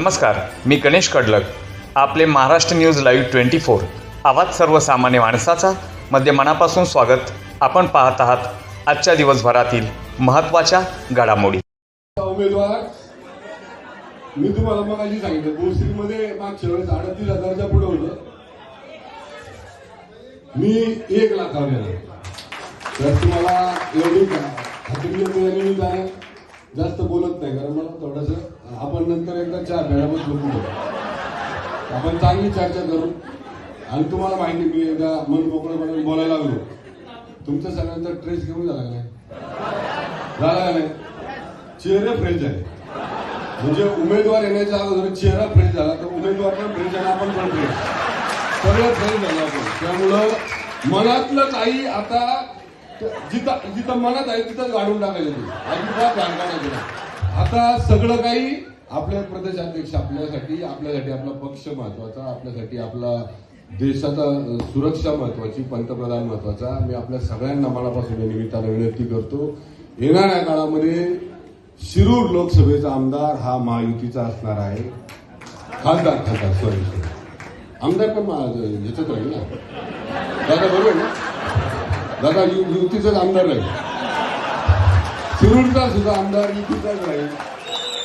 नमस्कार मी गणेश कडलक आपले Maharashtra news live twenty four. आवाज सर्वसामान्य माणसाचा मध्ये मनापासून स्वागत. आपण पाहत आहात आजच्या दिवसभरातील महत्त्वाच्या घडामोडी. उमेदवार मी तुम्हाला मग आधी सांगितलं भोसरीमध्ये मागच्या वेळेस अडतीस हजारच्या पुढे होतं. मी एक लाखावर येणार तर तुम्हाला एवढी खात्री मिळाली मी जास्त बोलत नाही कारण मला थोडस आपण नंतर एकदा चहा प्यायला बसलो पुढे आपण चांगली चर्चा करू. आणि तुम्हाला माहिती मी एकदा मन मोकळेपणे बोलायला लागलो. तुमच्या सगळ्यांचा ट्रेस घेऊन झाला का नाही? झाला का नाही? चेहरे फ्रेश झाले म्हणजे उमेदवार येण्याच्या अगोदर चेहरा फ्रेश झाला तर उमेदवार पण फ्रेश झाला आपण पण फ्रेश. सगळं फ्रेश झालं आपण. त्यामुळं मनातलं काही आता जिथं जिथं मनात आहे तिथं गाडून टाकायचं ते. अजिबात घाण काढायचं आता सगळं काही आपल्या प्रदेशाध्यक्ष आपल्यासाठी आपल्यासाठी आपला पक्ष महत्त्वाचा आपल्यासाठी आपला देशाचा सुरक्षा महत्वाची पंतप्रधान महत्त्वाचा. मी आपल्या सगळ्यांना मनापासून या निमित्तानं विनंती करतो येणाऱ्या काळामध्ये शिरूर लोकसभेचा आमदार हा महायुतीचा असणार आहे. खासदार खासदार सॉरी आमदार पण महा- ह्याच्यात राहील ना? दादा बरोबर ना? दादा यु- युतीचाच आमदार राहील शिरूरचा सुद्धा आमदार युतीचाच राहील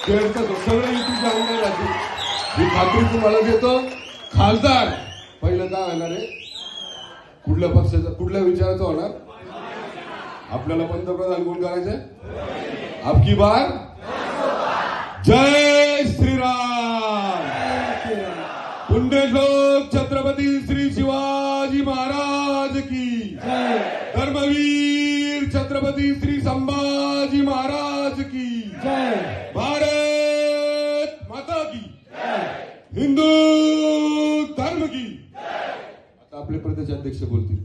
केरळचा सगळे युतीचे आमदार राहतील मी खात्री तुम्हाला देतो खासदार पहिलं काय होणार आहे? कुठल्या पक्षाचा कुठल्या विचाराचा होणार? आपल्याला पंतप्रधान कोण करायचंय आपकी बार? जय श्रीराम! पुण्यश्लोक छत्रपती श्री शिवाजी महाराज! महाराज की धर्मवीर छत्रपती श्री संभाजी महाराज की। भारत माता की। हिंदू धर्म की। आता आपले प्रदेशाध्यक्ष बोलतील.